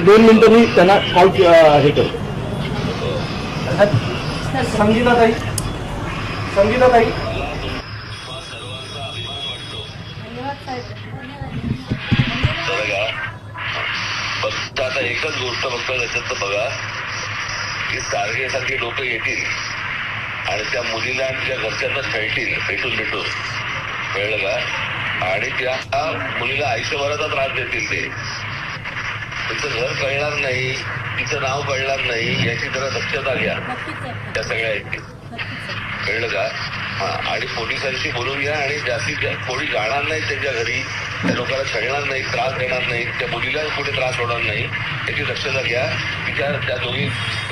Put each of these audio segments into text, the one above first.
दोन मिनिटं मी त्यांना कॉल हे करतो संगीताताई संगीताताई. फक्त आता एकच गोष्ट फक्त त्याच्यात बघा की सारखे सारखे लोक येतील आणि त्या मुलीला आणि तिच्या घरच्यांना खेळतील भेटून भेटून. कळलं का? आणि त्या मुलीला आयुष्यभराचा त्रास देतील ते. तिचं घर कळणार नाही तिचं नाव कळणार नाही याची जरा दक्षता घ्या. त्या सगळ्या याची कळलं का? हा आणि पोलिसांशी बोलून घ्या आणि जास्तीत जास्त कोणी जाणार नाही त्यांच्या घरी त्या लोकांना छळणार नाही त्रास देणार नाही त्या मुलीला कुठे त्रास होणार नाही त्याची दक्षता घ्या. तिच्या त्या दोघी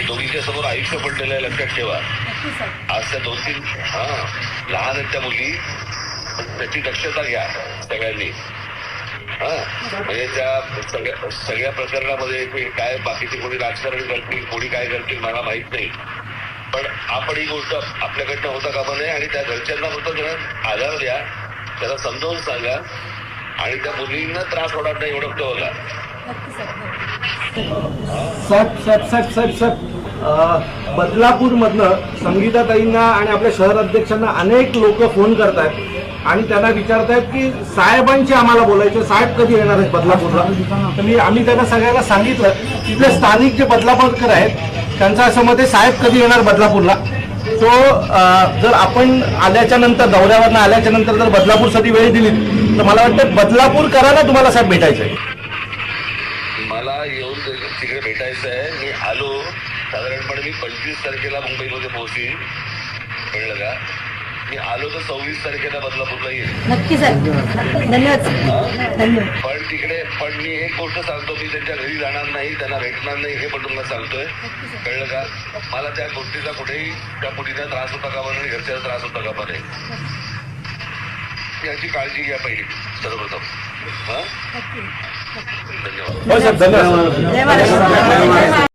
दोघीच्या समोर आयुष्य पडलेलं आहे लक्षात ठेवा. आज त्या दोन तीन हा लहान आहेत त्या मुली त्याची दक्षता घ्या सगळ्यांनी. म्हणजे त्या सगळ्या सगळ्या प्रकरणामध्ये काय बाकीचे कोणी राजकारण करतील कोणी काय करतील मला माहीत नाही. पण आपण ही गोष्ट आपल्याकडनं होता कामा नये आणि त्या घरच्यांना फक्त त्यांना आधार द्या. त्याला समजावून सांगा. आणि त्या मुलींना त्रास होणार नाही एवढं बघा. बदलापूरमधनं संगीताताईंना आणि आपल्या शहर अध्यक्षांना अनेक लोक फोन करतायत आणि त्यांना विचारतायत की साहेबांशी आम्हाला बोलायचं साहेब कधी येणार आहेत बदलापूरला? तर मी आम्ही त्यांना सगळ्यांना सांगितलं तिथले स्थानिक जे बदलापूरकर आहेत त्यांचं असं मत आहे साहेब कधी येणार बदलापूरला? तो जर आपण आल्याच्यानंतर दौऱ्यावरनं आल्याच्यानंतर जर बदलापूरसाठी वेळ दिली तर मला वाटतं बदलापूर करायला तुम्हाला साहेब भेटायचं आहे. मला येऊन तिकडे भेटायचं आहे. मी आलो. साधारणपणे मी पंचवीस तारखेला मुंबईमध्ये पोहोचीन. कळलं का? मी आलो तर सव्वीस तारखेला बदलापूरला येईल नक्की सर. धन्यवाद. सर धन्यवाद पण तिकडे पण मी एक गोष्ट सांगतो मी त्यांच्या घरी जाणार नाही त्यांना भेटणार नाही हे पण तुम्हाला सांगतोय. कळलं का? मला त्या गोष्टीचा कुठेही त्या मुलीचा त्रास होता का आणि घरच्याचा त्रास होता का नाही याची काळजी घ्या पहिली सर्वप्रथम. हा? नक्की. धन्यवाद. धन्यवाद.